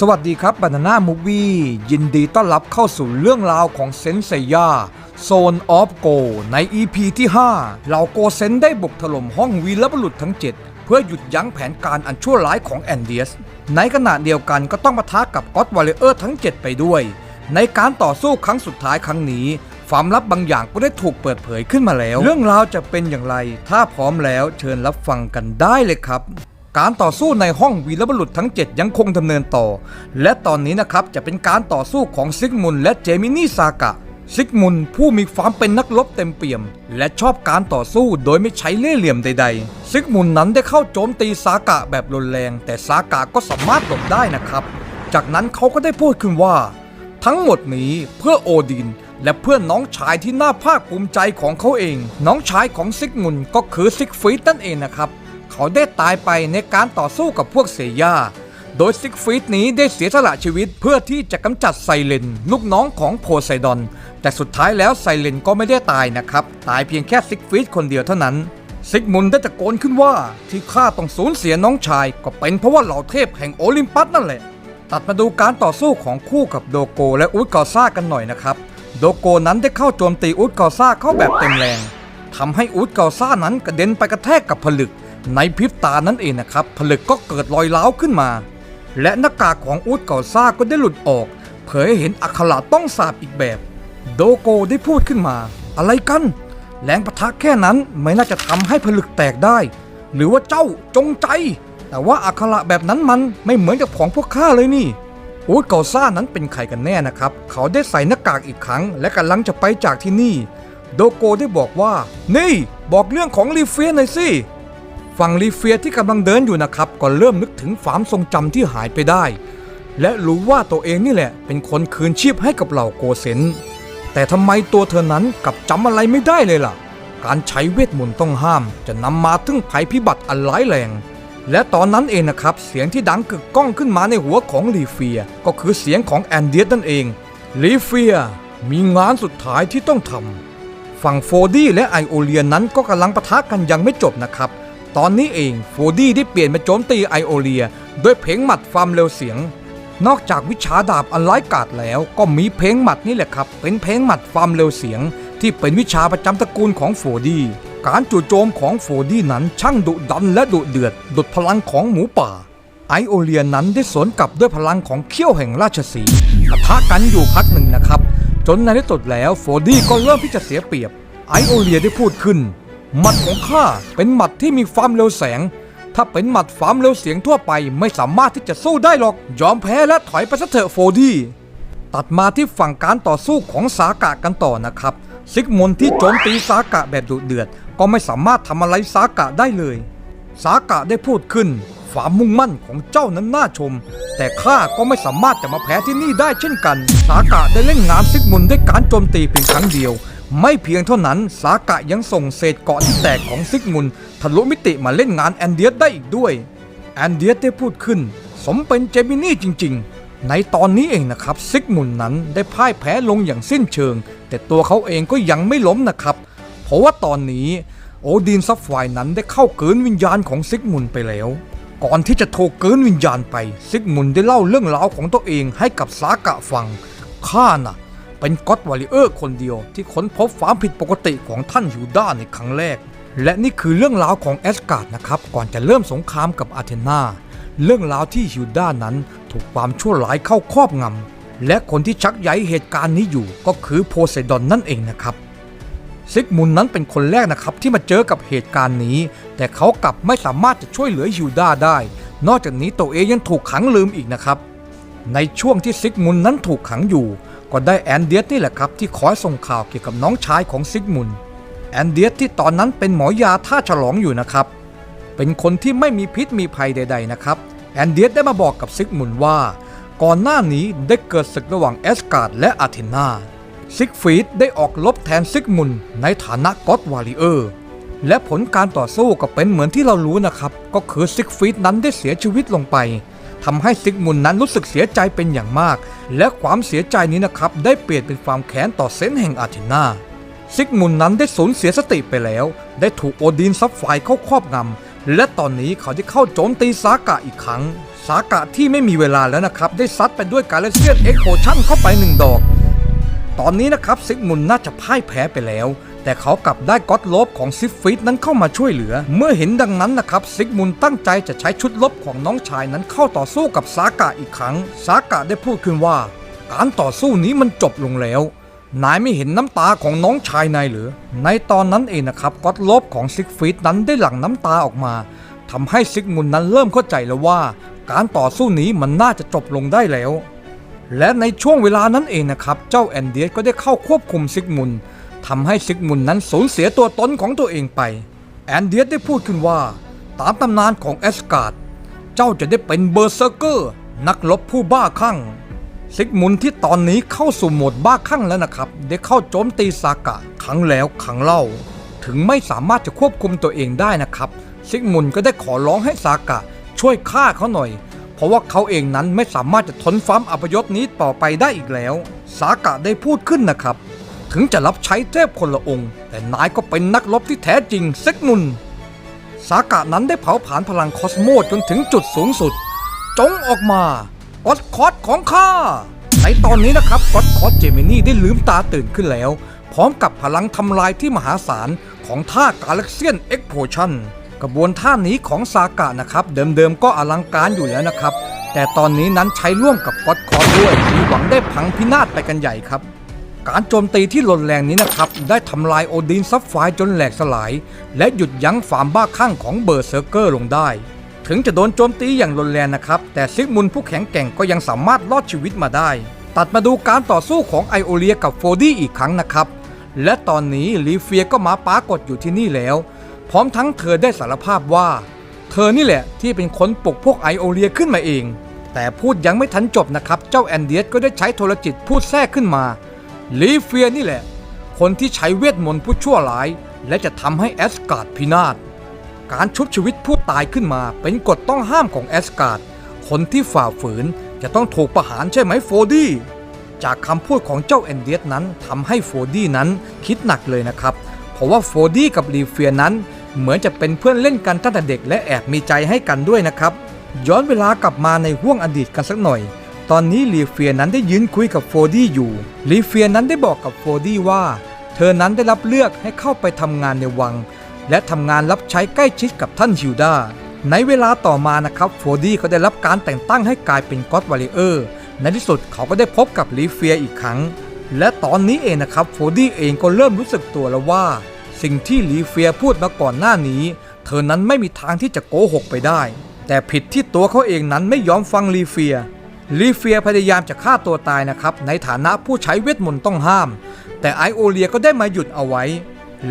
สวัสดีครับบานาน่ามูวี่ยินดีต้อนรับเข้าสู่เรื่องราวของเซนเซย่าโซนออฟโกใน EP ที่ 5 เหล่าโกเซนได้บุกถล่มห้องวีรบุรุษทั้ง 7 เพื่อหยุดยั้งแผนการอันชั่วร้ายของแอนเดียส ในขณะเดียวกันก็ต้องปะทะกับก็อตวอลเลเยอร์ทั้ง 7 ไปด้วย ในการต่อสู้ครั้งสุดท้ายครั้งนี้ ความลับบางอย่างก็ได้ถูกเปิดเผยขึ้นมาแล้ว เรื่องราวจะเป็นอย่างไร ถ้าพร้อมแล้วเชิญรับฟังกันได้เลยครับ การต่อสู้ในห้องวีรบุรุษทั้ง 7 ยังคงดำเนินต่อ และตอนนี้นะครับจะเป็นการต่อสู้ของซิกมุนและเจมินี่ซากะซิกมุนผู้มีความเป็นนักรบเต็มเปี่ยม และชอบการต่อสู้โดยไม่ใช้เล่ห์เหลี่ยมใดๆ ซิกมุนนั้นได้เข้าโจมตีซากะแบบรุนแรง แต่ซากะก็สามารถหลบได้นะครับ จากนั้นเขาก็ได้พูดขึ้นว่า ทั้งหมดนี้เพื่อโอดิน และเพื่อนน้องชายที่น่าภาคภูมิใจของเขาเอง น้องชายของซิกมุนก็คือซิกฟรีดนั่นเองนะครับ เขาได้ตายไปในการต่อสู้กับพวกเซย่า โดยซิกฟรีดนี้ได้เสียสละชีวิตเพื่อที่จะกำจัดไซเลน ลูกน้องของโพไซดอน แต่สุดท้ายแล้วไซเลนก็ไม่ได้ตายนะครับ ตายเพียงแค่ซิกฟรีดคนเดียวเท่านั้นซิกมุนได้ตะโกนขึ้นว่าที่ข้าต้องสูญเสียน้องชาย ก็เป็นเพราะว่าเหล่าเทพแห่งโอลิมปัสนั่นแหละ ตัดมาดูการต่อสู้ของคู่กับโดโกและอุดกอซ่ากันหน่อยนะครับ โดโกนั้นได้เข้าโจมตีอุดกอซ่าเข้าแบบเต็มแรงทำให้อุดกอซ่านั้นกระเด็นไปกระแทกกับผลึก ในพริบตานั่นเองนะครับผลึกก็เกิดรอยร้าวขึ้นมา และหน้ากากของอุดกอซ่าก็ได้หลุดออก เผยให้เห็นอักขระต้องสาบอีกแบบ โดโกได้พูดขึ้นมา อะไรกัน แรงปะทะแค่นั้นไม่น่าจะทำให้ผลึกแตกได้ หรือว่าเจ้าจงใจ แต่ว่าอักขระแบบนั้นมันไม่เหมือนกับของพวกข้าเลยนี่อูดเกาซ่านั้นเป็นใครกันแน่นะครับ เขาได้ใส่หน้ากากอีกครั้ง และกำลังจะไปจากที่นี่ โดโกได้บอกว่า นี่ บอกเรื่องของลีเฟียหน่อยสิ ฝั่งลีเฟียที่กำลังเดินอยู่นะครับ ก็เริ่มนึกถึงความทรงจำที่หายไปได้ และรู้ว่าตัวเองนี่แหละ เป็นคนคืนชีพให้กับเหล่าโกเซนแต่ทำไมตัวเธอนั้นกลับจำอะไรไม่ได้เลยล่ะ การใช้เวทมนต์ต้องห้าม จะนำมาถึงภัยพิบัติอันร้ายแรง และตอนนั้นเองนะครับ เสียงที่ดังกึกก้องขึ้นมาในหัวของลีเฟีย ก็คือเสียงของแอนเดียสนั่นเองลีเฟียมีงานสุดท้ายที่ต้องทำฝั่งโฟดี้และไอโอเลียนนั้นก็กำลังปะทะกันยังไม่จบนะครับ ตอนนี้เองโฟดี้ได้เปลี่ยนมาโจมตีไอโอเลียด้วยเพลงหมัดความเร็วเสียง นอกจากวิชาดาบอันร้ายกาจแล้วก็มีเพลงหมัดนี่แหละครับ เป็นเพลงหมัดความเร็วเสียง ที่เป็นวิชาประจำตระกูลของโฟดี้การจู่โจมของโฟดี้นั้นช่างดุดันและดุเดือดดุดพลังของหมูป่า ไอโอเลียนั้นได้สวนกลับด้วยพลังของเขี้ยวแห่งราชสีปะทะกันอยู่พักหนึ่งนะครับ จนในที่สุดแล้วโฟดี้ก็เริ่มที่จะเสียเปรียบไอโอเลียได้พูดขึ้น หมัดของข้าเป็นหมัดที่มีความเร็วแสง ถ้าเป็นหมัดความเร็วเสียงทั่วไปไม่สามารถที่จะสู้ได้หรอก ยอมแพ้และถอยไปซะเถอะโฟดี้ ตัดมาที่ฝั่งการต่อสู้ของสากะกันต่อนะครับ ซิกมนที่โจมตีสากะแบบดุเดือด ก็ไม่สามารถทำอะไรสากะได้เลย สากะได้พูดขึ้นความมุ่งมั่นของเจ้านั้นน่าชม แต่ข้าก็ไม่สามารถจะมาแพ้ที่นี่ได้เช่นกัน สากะได้เล่นงานซิกมุนด้วยการโจมตีเพียงครั้งเดียว ไม่เพียงเท่านั้นสากะยังส่งเศษเกาะที่แตกของซิกมุนทะลุมิติมาเล่นงานแอนเดียสได้อีกด้วย แอนเดียสได้พูดขึ้น สมเป็นเจมินี่จริง ๆ ในตอนนี้เองนะครับซิกมุนนั้นได้พ่ายแพ้ลงอย่างสิ้นเชิง แต่ตัวเขาเองก็ยังไม่ล้มนะครับ เพราะว่าตอนนี้โอดีนซับไฟนั้นได้เข้าเกินวิญญาณของซิกมุนไปแล้ว ก่อนที่จะโทรเกินวิญญาณไปซิกมุนได้เล่าเรื่องราวของตัวเองให้กับสากะฟังข้าน่ะ เป็นก็อดวอริเออร์คนเดียวที่ค้นพบความผิดปกติของท่านยูดาในครั้งแรก และนี่คือเรื่องราวของแอสการ์ดนะครับ ก่อนจะเริ่มสงครามกับอาเทนาเรื่องราวที่ฮิวดานั้นถูกความชั่วร้ายเข้าครอบงำและคนที่ชักใยเหตุการณ์นี้อยู่ก็คือโพไซดอนนั่นเองนะครับซิกมุนนั้นเป็นคนแรกนะครับที่มาเจอกับเหตุการณ์นี้ แต่เขากลับไม่สามารถจะช่วยเหลือฮิวดาได้ นอกจากนี้ตัวเองยังถูกขังลืมอีกนะครับ ในช่วงที่ซิกมุนนั้นถูกขังอยู่ ก็ได้แอนเดียสนี่แหละครับที่คอยส่งข่าวเกี่ยวกับน้องชายของซิกมุนแอนเดียสที่ตอนนั้นเป็นหมอยาท่าฉลองอยู่นะครับ เป็นคนที่ไม่มีพิษมีภัยใด ๆ นะครับแอนเดียสได้มาบอกกับซิกมุนว่า ก่อนหน้านี้ได้เกิดศึกระหว่างแอสการ์ดและอาเทนาซิกฟีดได้ออกลบแทนซิกมุนในฐานะก็อดวาริเออร์และผลการต่อสู้ก็เป็นเหมือนที่เรารู้นะครับ ก็คือซิกฟีดนั้นได้เสียชีวิตลงไป ทำให้ซิกมุนนั้นรู้สึกเสียใจเป็นอย่างมาก และความเสียใจนี้นะครับได้เปลี่ยนเป็นความแค้นต่อเซนแห่งอาเทนาซิกมุนนั้นได้สูญเสียสติไปแล้ว ได้ถูกโอดีนซับไฟเข้าครอบงำและตอนนี้เขาได้เข้าโจมตีซากะอีกครั้งสากะที่ไม่มีเวลาแล้วนะครับ ได้ซัดไปด้วยกาเลเซียนเอ็กโพชั่นเข้าไปหนึ่งดอก ตอนนี้นะครับซิกมุนน่าจะพ่ายแพ้ไปแล้ว แต่เขากลับได้ก็อดลบของซิฟฟิตนั้นเข้ามาช่วยเหลือ เมื่อเห็นดังนั้นนะครับซิกมุนตั้งใจจะใช้ชุดลบของน้องชายนั้นเข้าต่อสู้กับสากะอีกครั้งสากะได้พูดขึ้นว่า การต่อสู้นี้มันจบลงแล้วนายไม่เห็นน้ำตาของน้องชายนายหรือ ในตอนนั้นเองนะครับก็อดลบของซิกฟิตนั้นได้หลั่งน้ำตาออกมาทำให้ซิกมุนนั้นเริ่มเข้าใจแล้วว่า การต่อสู้นี้มันน่าจะจบลงได้แล้ว และในช่วงเวลานั้นเองนะครับ เจ้าแอนเดียสก็ได้เข้าควบคุมซิกมุน ทำให้ซิกมุนนั้นสูญเสียตัวตนของตัวเองไป แอนเดียสได้พูดขึ้นว่า ตามตำนานของแอสการ์ดเจ้าจะได้เป็นเบอร์เซอร์เกอร์ นักรบผู้บ้าคลั่งซิกมุนที่ตอนนี้เข้าสู่โหมดบ้าคลั่งแล้วนะครับ ได้เข้าโจมตีซากะครั้งแล้วครั้งเล่า ถึงไม่สามารถจะควบคุมตัวเองได้นะครับซิกมุนก็ได้ขอร้องให้ซากะช่วยฆ่าเขาหน่อย เพราะว่าเขาเองนั้นไม่สามารถจะทนความอัปยศนี้ต่อไปได้อีกแล้วสากะได้พูดขึ้นนะครับ ถึงจะรับใช้เทพคนละองค์ แต่นายก็เป็นนักรบที่แท้จริงเซกมุน สากะนั้นได้เผาผลาญพลังคอสโมจนถึงจุดสูงสุด จงออกมาออดคอสของข้า ในตอนนี้นะครับก็อดคอสเจมินี่ได้ลืมตาตื่นขึ้นแล้ว พร้อมกับพลังทำลายที่มหาศาลของท่ากาแล็กเซียนเอ็กโพชันกระบวนท่านี้ของซากะนะครับ เดิมๆก็อลังการอยู่แล้วนะครับ แต่ตอนนี้นั้นใช้ร่วมกับก็อดคอสด้วยมีหวังได้พังพินาศไปกันใหญ่ครับ การโจมตีที่รุนแรงนี้นะครับ ได้ทำลายโอดินซับไฟจนแหลกสลาย และหยุดยั้งความบ้าคลั่งของเบอร์เซอร์เกอร์ลงได้ ถึงจะโดนโจมตีอย่างรุนแรงนะครับ แต่ซิกมุนผู้แข็งแกร่งก็ยังสามารถรอดชีวิตมาได้ ตัดมาดูการต่อสู้ของไอโอเลียกับโฟดี้อีกครั้งนะครับ และตอนนี้ลีเฟียก็มาปากฏอยู่ที่นี่แล้ว พร้อมทั้งเธอได้สารภาพว่า เธอนี่แหละที่เป็นคนปลุกพวกไอโอเลียขึ้นมาเอง แต่พูดยังไม่ทันจบนะครับ เจ้าแอนเดียสก็ได้ใช้โทรจิตพูดแทรกขึ้นมา ลีเฟียนี่แหละ คนที่ใช้เวทมนต์ผู้ชั่วร้าย และจะทำให้แอสการ์ดพินาศ การชุบชีวิตผู้ตายขึ้นมาเป็นกฎต้องห้ามของแอสการ์ด คนที่ฝ่าฝืนจะต้องถูกประหารใช่ไหมโฟดี้ จากคำพูดของเจ้าแอนเดียสนั้นทำให้โฟดี้นั้นคิดหนักเลยนะครับ เพราะว่าโฟดี้กับลีเฟียนั้น เหมือนจะเป็นเพื่อนเล่นกันตั้งแต่เด็กและแอบมีใจให้กันด้วยนะครับ ย้อนเวลากลับมาในห่วงอดีตกันสักหน่อย ตอนนี้ลีเฟียนั้นได้ยืนคุยกับโฟดี้อยู่ ลีเฟียนั้นได้บอกกับโฟดี้ว่า เธอนั้นได้รับเลือกให้เข้าไปทำงานในวัง และทำงานรับใช้ใกล้ชิดกับท่านฮิวดาในเวลาต่อมานะครับโฟดี้ก็ได้รับการแต่งตั้งให้กลายเป็นก็อดวาริเออร์ในที่สุดเขาก็ได้พบกับลีเฟียอีกครั้ง และตอนนี้เองนะครับโฟดี้เองก็เริ่มรู้สึกตัวแล้วว่า สิ่งที่ลีเฟียพูดมาก่อนหน้านี้ เธอนั้นไม่มีทางที่จะโกหกไปได้ แต่ผิดที่ตัวเขาเองนั้นไม่ยอมฟังลีเฟีย ลีเฟียพยายามจะฆ่าตัวตายนะครับ ในฐานะผู้ใช้เวทมนต์ต้องห้าม แต่ไอโอเลียก็ได้มาหยุดเอาไว้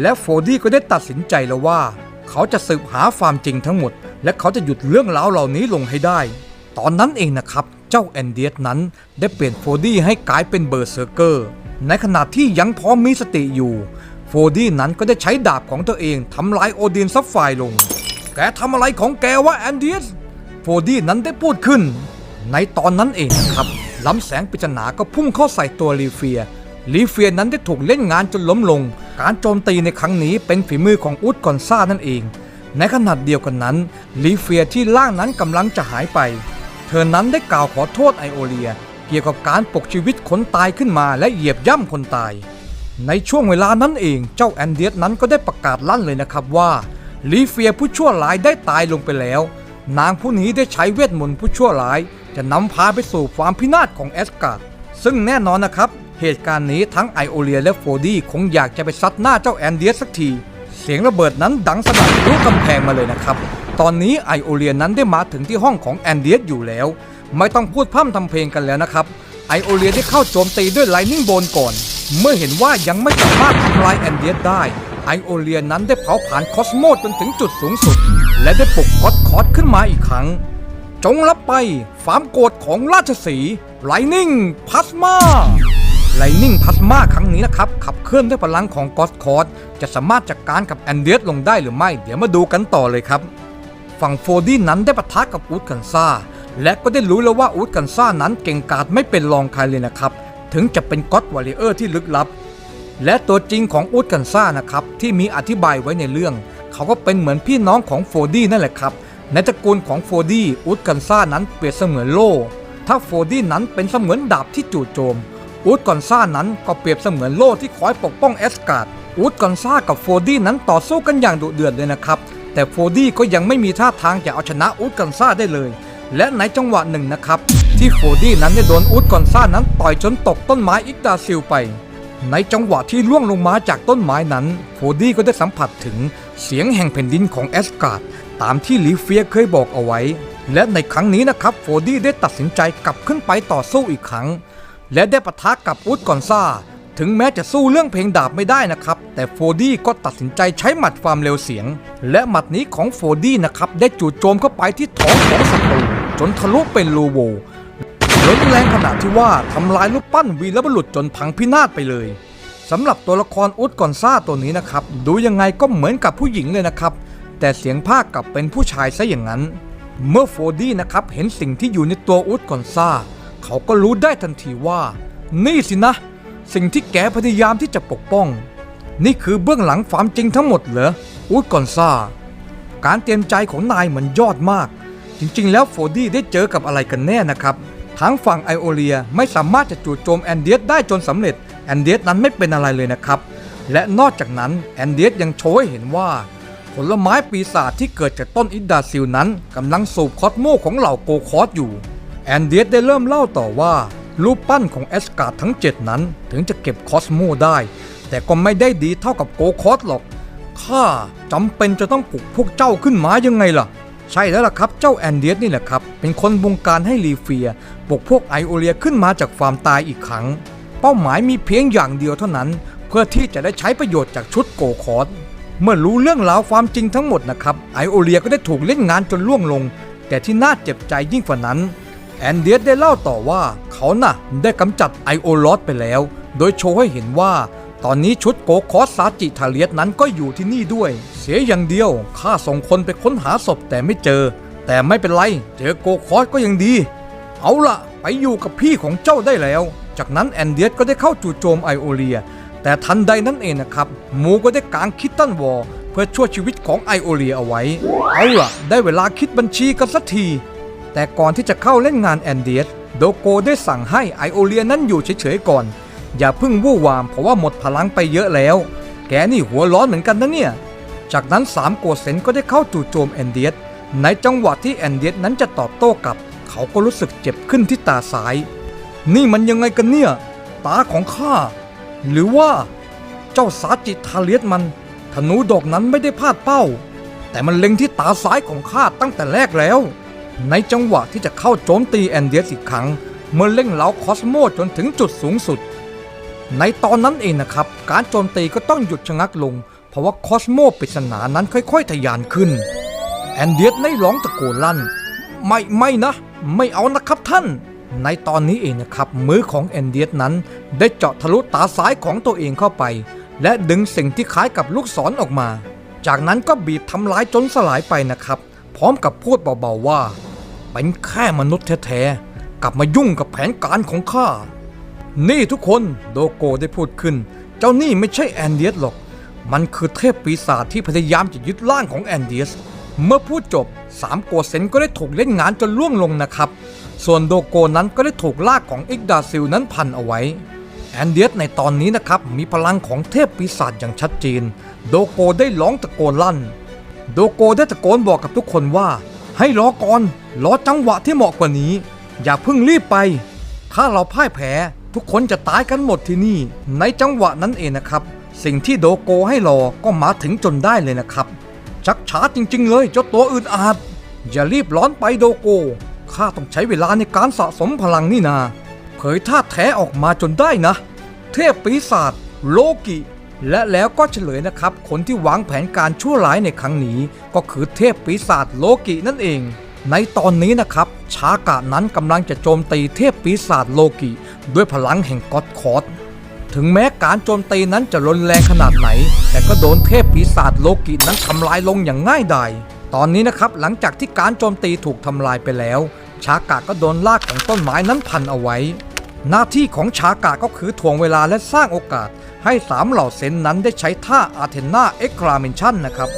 และโฟดี้ก็ได้ตัดสินใจแล้วว่า เขาจะสืบหาความจริงทั้งหมด และเขาจะหยุดเรื่องราวเหล่านี้ลงให้ได้ ตอนนั้นเองนะครับ เจ้าแอนเดียสนั้นได้เปลี่ยนโฟดี้ให้กลายเป็นเบอร์เซอร์เกอร์ ในขณะที่ยังพอมีสติอยู่ โฟดี้นั้นก็ได้ใช้ดาบของตัวเองทำลายโอดินซับไฟลง แกทำอะไรของแกวะแอนเดียส โฟดี้นั้นได้พูดขึ้น ในตอนนั้นเองนะครับลำแสงปริศนาก็พุ่งเข้าใส่ตัวลีเฟีย ลีเฟียนั้นได้ถูกเล่นงานจนล้มลง การโจมตีในครั้งนี้เป็นฝีมือของอุดกอนซ่านั่นเอง ในขณะเดียวกันนั้นลีเฟียที่ล่างนั้นกำลังจะหายไป เธอนั้นได้กล่าวขอโทษไอโอเลีย เกี่ยวกับการปกชีวิตคนตายขึ้นมาและเหยียบย่ำคนตาย ในช่วงเวลานั้นเองเจ้าแอนเดียสนั้นก็ได้ประกาศลั่นเลยนะครับว่าลีเฟียผู้ชั่วร้ายได้ตายลงไปแล้ว นางผู้นี้ได้ใช้เวทมนต์ผู้ชั่วร้าย จะนำพาไปสู่ความพินาศของแอสการ์ดซึ่งแน่นอนนะครับ เหตุการณ์นี้ทั้งไอโอเลียและโฟดี้คงอยากจะไปซัดหน้าเจ้าแอนเดียสสักที เสียงระเบิดนั้นดังสนั่นรู้กำแพงมาเลยนะครับ ตอนนี้ไอโอเลียนั้นได้มาถึงที่ห้องของแอนเดียสอยู่แล้ว ไม่ต้องพูดพร่ำทำเพลงกันแล้วนะครับไอโอเลียได้เข้าโจมตีด้วยไลนิ่งโบนก่อน เมื่อเห็นว่ายังไม่สามารถทำลายแอนเดียสได้ไอโอเลียนั้นได้เผาผลาญคอสโมจนถึงจุดสูงสุด และได้ปลุกก็อดคอสขึ้นมาอีกครั้ง จงรับไปฟาร์มโกรธของราชสีไลนิ่งพัสมาไลนิ่งพัสมาครั้งนี้นะครับ ขับเคลื่อนด้วยพลังของกอสคอร์จะสามารถจัดกการกับแอนเดียสลงได้หรือไม่ เดี๋ยวมาดูกันต่อเลยครับ ฝั่งโฟดี้นั้นได้ปะทะกับอูดกันซ่า และก็ได้รู้แล้วว่าอูดกันซ่านั้นเก่งกาจไม่เป็นรองใครเลยนะครับ ถึงจะเป็นก็อดวอริเออร์ที่ลึกลับ และตัวจริงของอูดกันซ่านะครับที่มีอธิบายไว้ในเรื่อง เขาก็เป็นเหมือนพี่น้องของโฟดี้นั่นแหละครับ ในตระกูลของโฟดี้อุดกันซ่านั้นเปรียบเสมือนโล่ ถ้าโฟดี้นั้นเป็นเสมือนดาบที่จู่โจมอูดกอนซ่านั้นก็เปรียบเสมือนโล่ที่คอยปกป้องเอสการ์ดอูดกอนซ่ากับโฟดี้นั้นต่อสู้กันอย่างดุเดือดเลยนะครับ แต่โฟดี้ก็ยังไม่มีท่าทางจะเอาชนะอูดกอนซ่าได้เลย และในจังหวะหนึ่งนะครับ ที่โฟดี้นั้นได้โดนอูดกอนซ่านั้นต่อยจนตกต้นไม้อิกดาซิลไปในจังหวะที่ล่วงลงมาจากต้นไม้นั้น โฟดี้ก็ได้สัมผัสถึงเสียงแห่งแผ่นดินของแอสการ์ด ตามที่ลีเฟียเคยบอกเอาไว้ และในครั้งนี้นะครับโฟดี้ได้ตัดสินใจกลับขึ้นไปต่อสู้อีกครั้ง และได้ปะทะกับอุดกอนซาถึงแม้จะสู้เรื่องเพลงดาบไม่ได้นะครับ แต่โฟดี้ก็ตัดสินใจใช้หมัดความเร็วเสียง และหมัดนี้ของโฟดี้นะครับได้จู่โจมเข้าไปที่ท้องของศัตรูจนทะลุเป็นรูโวล้นแรงขนาดที่ว่าทำลายรูปปั้นวีรบุรุษจนพังพินาศไปเลยสำหรับตัวละครอุดกอนซาตัวนี้นะครับ ดูยังไงก็เหมือนกับผู้หญิงเลยนะครับ แต่เสียงภาคกลับเป็นผู้ชายซะอย่างนั้น เมื่อโฟดี้นะครับเห็นสิ่งที่อยู่ในตัวอุดกอนซาเขาก็รู้ได้ทันทีว่า นี่สินะ สิ่งที่แกพยายามที่จะปกป้อง นี่คือเบื้องหลังความจริงทั้งหมดเหรออุดกอนซาการเตรียมใจของนายเหมือนยอดมาก จริงๆ แล้วโฟดี้ได้เจอกับอะไรกันแน่นะครับทั้งฝั่งไอโอเลียไม่สามารถจะจู่โจมแอนเดียสได้จนสำเร็จแอนเดียสนั้นไม่เป็นอะไรเลยนะครับ และนอกจากนั้นแอนเดียสยังโชว์ให้เห็นว่า ผลไม้ปีศาจที่เกิดจากต้นอิดดาซิลนั้นกำลังสูบคอสโมของเหล่าโกคอสอยู่ แอนเดียสได้เริ่มเล่าต่อว่ารูปปั้นของแอสการ์ดทั้ง 7 นั้นถึงจะเก็บคอสโมได้ แต่ก็ไม่ได้ดีเท่ากับโกคอสหรอกข้าจำเป็นจะต้องปลุกพวกเจ้าขึ้นมายังไงล่ะ ใช่แล้วล่ะครับเจ้าแอนเดียสนี่แหละครับ เป็นคนบงการให้ลีเฟียปลุกพวกไอโอเลียขึ้นมาจากความตายอีกครั้ง เป้าหมายมีเพียงอย่างเดียวเท่านั้น เพื่อที่จะได้ใช้ประโยชน์จากชุดโกคอส เมื่อรู้เรื่องราวความจริงทั้งหมดนะครับไอโอเลียก็ได้ถูกเล่นงานจนล่วงลง แต่ที่น่าเจ็บใจยิ่งกว่านั้น แอนเดียสได้เล่าต่อว่าเขาน่ะได้กำจัดไอโอลอสไปแล้ว โดยโชว์ให้เห็นว่า ตอนนี้ชุดโกคอสซาจิทาเลียสนั้นก็อยู่ที่นี่ด้วย เสียอย่างเดียวข้าส่งคนไปค้นหาศพแต่ไม่เจอ แต่ไม่เป็นไร เจอโกคอสก็ยังดี เอาละไปอยู่กับพี่ของเจ้าได้แล้ว จากนั้นแอนเดียสก็ได้เข้าจู่โจมไอโอเลีย แต่ทันใดนั้นเองนะครับหมูก็ได้กางคิดตันวอร์เพื่อช่วยชีวิตของไอโอเลียเอาไว้ เอาล่ะ ได้เวลาคิดบัญชีกันสักที แต่ก่อนที่จะเข้าเล่นงานแอนเดียสโดโกได้สั่งให้ไอโอเลียนั้นอยู่เฉยๆก่อน อย่าพิ่งวู่วามเพราะว่าหมดพลังไปเยอะแล้ว แกนี่หัวร้อนเหมือนกันนะเนี่ย จากนั้นสามโกเซนก็ได้เข้าจู่โจมแอนเดียสในจังหวะที่แอนเดียสนั้นจะตอบโต้กลับ เขาก็รู้สึกเจ็บขึ้นที่ตาซ้าย นี่มันยังไงกันเนี่ย ตาของข้า หรือว่าเจ้าสาจิตทาเลียสมันธนูดอกนั้นไม่ได้พลาดเป้า แต่มันเล็งที่ตาซ้ายของข้าตั้งแต่แรกแล้ว ในจังหวะที่จะเข้าโจมตีแอนเดียสอีกครั้ง เมื่อเล่งเหลาคอสโมจนถึงจุดสูงสุด ในตอนนั้นเองนะครับ การโจมตีก็ต้องหยุดชะงักลง เพราะว่าคอสโมปริศนานั้นค่อยๆทะยานขึ้น แอนเดียสได้ร้องตะโกนลั่น ไม่ไม่นะ ไม่เอานะครับท่าน ในตอนนี้เองนะครับมือของแอนเดียสนั้น ได้เจาะทะลุตาซ้ายของตัวเองเข้าไป และดึงสิ่งที่คล้ายกับลูกศรออกมา จากนั้นก็บีบทำลายจนสลายไปนะครับ พร้อมกับพูดเบาๆว่า เป็นแค่มนุษย์แท้ๆกลับมายุ่งกับแผนการของข้านี่ทุกคนโดโกได้พูดขึ้น เจ้านี่ไม่ใช่แอนเดียสหรอก มันคือเทพปีศาจที่พยายามจะยึดร่างของแอนเดียสเมื่อพูดจบสามโกเซนก็ได้ถูกเล่นงานจนล่วงลงนะครับ ส่วนโดโกนั้นก็ได้ถูกลากของอิกดาซิลนั้นพันเอาไว้ แอนเดียสในตอนนี้นะครับมีพลังของเทพปีศาจอย่างชัดเจน โดโกได้ร้องตะโกนลั่น โดโกได้ตะโกนบอกกับทุกคนว่า ให้รอก่อนรอจังหวะที่เหมาะกว่านี้ อย่าเพิ่งรีบไป ถ้าเราพ่ายแพ้ทุกคนจะตายกันหมดที่นี่ ในจังหวะนั้นเองนะครับ สิ่งที่โดโกให้รอก็มาถึงจนได้เลยนะครับชักช้าจริง ๆ เลยเจ้าตัวอื่นอาจอย่ารีบร้อนไปโดโก ข้าต้องใช้เวลาในการสะสมพลังนี่นา เผยท่าแท้ออกมาจนได้นะ เทพปีศาจโลกิ และแล้วก็เฉลยนะครับ คนที่วางแผนการชั่วร้ายในครั้งนี้ ก็คือเทพปีศาจโลกินั่นเอง ในตอนนี้นะครับ ชากะนั้นกำลังจะโจมตีเทพปีศาจโลกิ ด้วยพลังแห่งก็อดคอร์สถึงแม้การโจมตีนั้นจะรุนแรงขนาดไหน แต่ก็โดนเทพปีศาจโลกินั้นทำลายลงอย่างง่ายดาย ตอนนี้นะครับหลังจากที่การโจมตีถูกทำลายไปแล้ว ชากะก็โดนลากของต้นไม้นั้นพันเอาไว้ หน้าที่ของชากะก็คือถ่วงเวลาและสร้างโอกาส ให้สามเหล่าเซนนั้นได้ใช้ท่าอาเทนาเอ็กคลาเมนชันนะครับ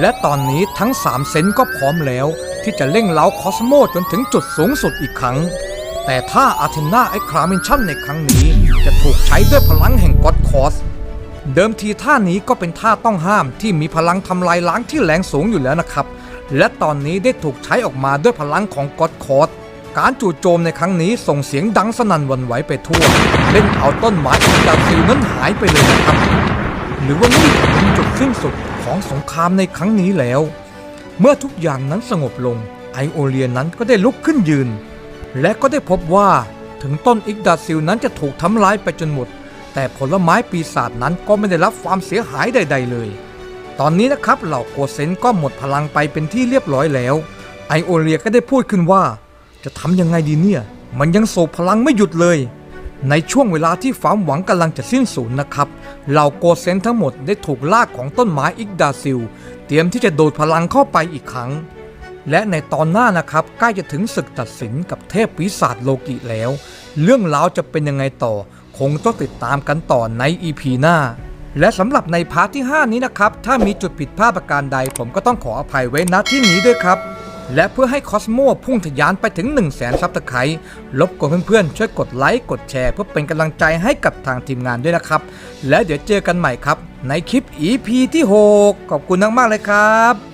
และตอนนี้ทั้ง 3 เซนก็พร้อมแล้ว ที่จะเร่งเล้าคอสโมจนถึงจุดสูงสุดอีกครั้ง แต่ถ้าอาเทนาไอคลาเมนชั่นในครั้งนี้ จะถูกใช้ด้วยพลังแห่งก็อดคอสเดิมทีท่านี้ก็เป็นท่าต้องห้ามที่มีพลังทำลายล้างที่แรงสูงอยู่แล้วนะครับ และตอนนี้ได้ถูกใช้ออกมาด้วยพลังของก็อดคอสการจู่โจมในครั้งนี้ส่งเสียงดังสนั่นวันไหวไปทั่ว เล่นเอาต้นไม้อิดาซิลนั้นหายไปเลยนะครับ หรือว่านี่เป็นจุดสิ้นสุดของสงครามในครั้งนี้แล้ว เมื่อทุกอย่างนั้นสงบลงไอโอเลียนนั้นก็ได้ลุกขึ้นยืน และก็ได้พบว่าถึงต้นอิกดาซิลนั้นจะถูกทำลายไปจนหมด แต่ผลไม้ปีศาจนั้นก็ไม่ได้รับความเสียหายใด ๆ เลย ตอนนี้นะครับเหล่าโกเซนก็หมดพลังไปเป็นที่เรียบร้อยแล้ว ไอโอเลียก็ได้พูดขึ้นว่า จะทำยังไงดีเนี่ย มันยังโศกพลังไม่หยุดเลย ในช่วงเวลาที่ความหวังกำลังจะสิ้นสูญนะครับเหล่าโกเซนทั้งหมดได้ถูกลากของต้นไม้อิกดาซิล เตรียมที่จะโดดพลังเข้าไปอีกครั้ง และในตอนหน้านะครับใกล้จะถึงศึกตัดสินกับเทพปีศาจโลกิแล้ว เรื่องราวจะเป็นยังไงต่อ คงต้องติดตามกันต่อใน EP หน้า และสำหรับในพาร์ทที่ 5 นี้นะครับ ถ้ามีจุดผิดพลาดประการใด ผมก็ต้องขออภัยไว้ณที่นี้ด้วยครับ และเพื่อให้คอสโมพุ่งทะยานไปถึง 1 0 0 0 0แสนซับสไครต์รบกวนเพื่อนๆ ช่วยกดไลค์ กดแชร์เพื่อเป็นกำลังใจให้กับทางทีมงานด้วยนะครับ และเดี๋ยวเจอกันใหม่ครับ ในคลิป EP ที่ 6 ขอบคุณมากๆเลยครับ